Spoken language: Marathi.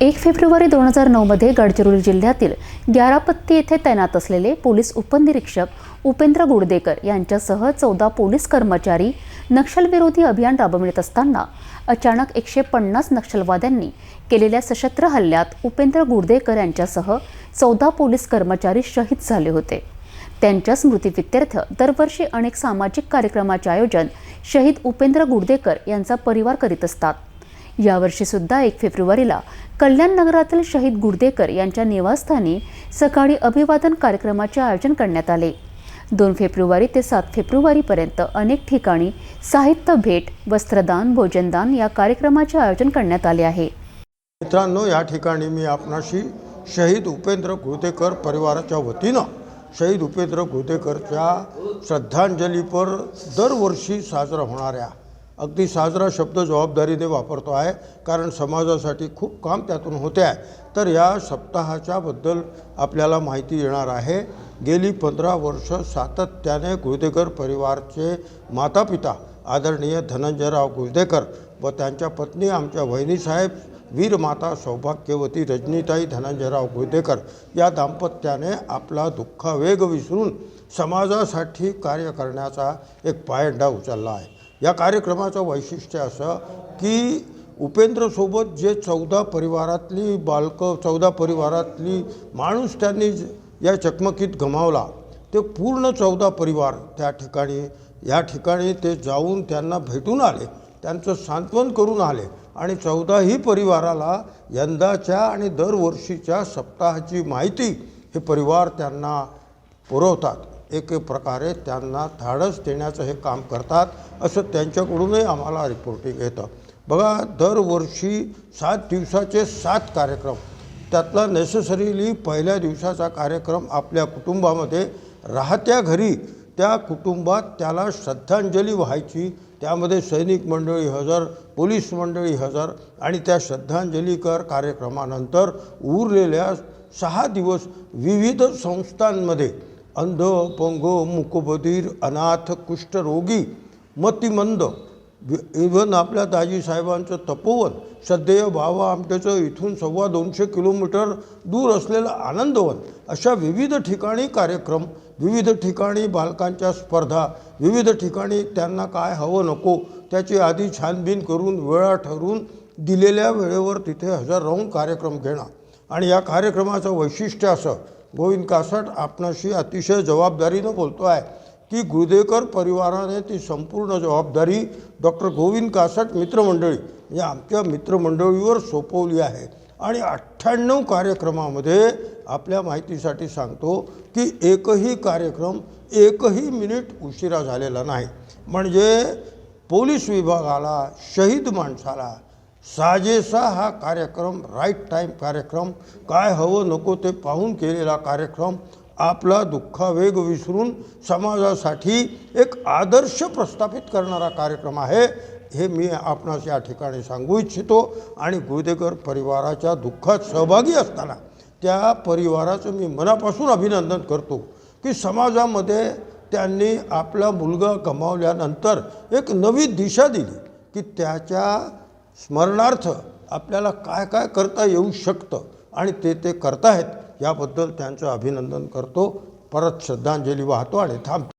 एक फेब्रुवारी दोन हजार नऊमध्ये गडचिरोली जिल्ह्यातील ग्यारापत्ती येथे तैनात असलेले पोलीस उपनिरीक्षक उपेंद्र गुडदेकर यांच्यासह चौदा पोलीस कर्मचारी नक्षलविरोधी अभियान राबवित असताना अचानक एकशे पन्नास नक्षलवाद्यांनी केलेल्या सशस्त्र हल्ल्यात उपेंद्र गुडदेकर यांच्यासह चौदा पोलीस कर्मचारी शहीद झाले होते. त्यांच्या स्मृतिप्रित्यर्थ दरवर्षी अनेक सामाजिक कार्यक्रमाचे आयोजन शहीद उपेंद्र गुडदेकर यांचा परिवार करीत असतात. यावर्षी सुद्धा एक फेब्रुवारीला कल्याण नगरातील शहीद गुडदेकर यांच्या निवासस्थानी सकाळी अभिवादन कार्यक्रमाचे आयोजन करण्यात आले. दोन फेब्रुवारी ते सात फेब्रुवारीपर्यंत अनेक ठिकाणी साहित्य भेट वस्त्रदान भोजनदान या कार्यक्रमाचे आयोजन करण्यात आले आहे. मित्रांनो या ठिकाणी मी आपणाशी शहीद उपेंद्र गुर्देकर परिवाराच्या वतीनं शहीद उपेंद्र गुर्देकरच्या श्रद्धांजलीपर दरवर्षी साजरा होणाऱ्या अगदी साजरा शब्द जबाबदारीने वापरतो आहे कारण समाजासाठी खूप काम त्यातून होते आहे. तर या सप्ताहाच्याबद्दल आपल्याला माहिती येणार आहे. गेली पंधरा वर्ष सातत्याने गुळदेकर परिवारचे मातापिता आदरणीय धनंजयराव गुळदेकर व त्यांच्या पत्नी आमच्या वहिनीसाहेब वीरमाता सौभाग्यवती रजनीताई धनंजयराव गुळदेकर या दाम्पत्याने आपला दुःखावेग विसरून समाजासाठी कार्य करण्याचा एक पायंडा उचलला आहे. या कार्यक्रमाचं वैशिष्ट्य असं की उपेंद्रसोबत जे चौदा परिवारातली बालकं चौदा परिवारातली माणूस त्यांनी ज- या चकमकीत गमावला ते पूर्ण चौदा परिवार त्या ठिकाणी या ठिकाणी ते जाऊन त्यांना भेटून आले त्यांचं सांत्वन करून आले आणि चौदाही परिवाराला यंदाच्या आणि दरवर्षीच्या सप्ताहाची माहिती हे परिवार त्यांना पुरवतात. एक एक प्रकारे त्यांना धाडस देण्याचं हे काम करतात असं त्यांच्याकडूनही आम्हाला रिपोर्टिंग येतं. बघा दरवर्षी सात दिवसाचे सात कार्यक्रम. त्यातला नेसेसरीली पहिल्या दिवसाचा कार्यक्रम आपल्या कुटुंबामध्ये राहत्या घरी त्या कुटुंबात त्याला श्रद्धांजली व्हायची. त्यामध्ये सैनिक मंडळी हजर पोलीस मंडळी हजर आणि त्या श्रद्धांजलीकर कार्यक्रमानंतर उरलेल्या सहा दिवस विविध संस्थांमध्ये अंध अपंग मुकबधीर अनाथ कुष्ठरोगी मतिमंद. इव्हन आपल्या दाजीसाहेबांचं तपोवन श्रद्धेय बाबा आमट्याचं इथून सव्वा दोनशे किलोमीटर दूर असलेलं आनंदवन अशा विविध ठिकाणी कार्यक्रम विविध ठिकाणी बालकांच्या स्पर्धा विविध ठिकाणी त्यांना काय हवं नको त्याची आधी छानबीन करून वेळा ठरवून दिलेल्या वेळेवर तिथे हजर राहून कार्यक्रम घेणं. आणि या कार्यक्रमाचं वैशिष्ट्य असं गोविंद कासट आपणाशी अतिशय जबाबदारीनं बोलतो आहे. की गुरुदेकर परिवाराने ती संपूर्ण जबाबदारी डॉक्टर गोविंद कासट मित्रमंडळी म्हणजे आमच्या मित्रमंडळीवर सोपवली आहे. आणि अठ्ठ्याण्णव कार्यक्रमामध्ये आपल्या माहितीसाठी सांगतो की एकही कार्यक्रम एकही मिनिट उशिरा झालेला नाही. म्हणजे पोलीस विभागाला शहीद माणसाला साजेसा हा कार्यक्रम राईट टाईम कार्यक्रम काय हवं नको ते पाहून केलेला कार्यक्रम आपला दुःखावेग विसरून समाजासाठी एक आदर्श प्रस्थापित करणारा कार्यक्रम आहे हे मी आपणास या ठिकाणी सांगू इच्छितो. आणि गुरुदेकर परिवाराच्या दुःखात सहभागी असताना त्या परिवाराचं मी मनापासून अभिनंदन करतो की समाजामध्ये त्यांनी आपला मुलगा गमावल्यानंतर एक नवी दिशा दिली की त्याच्या स्मरणार्थ आपल्याला काय काय करता येऊ शकतं आणि ते ते करतायत याबद्दल त्यांचं अभिनंदन करतो. परत श्रद्धांजली वाहतो आणि थांबतो.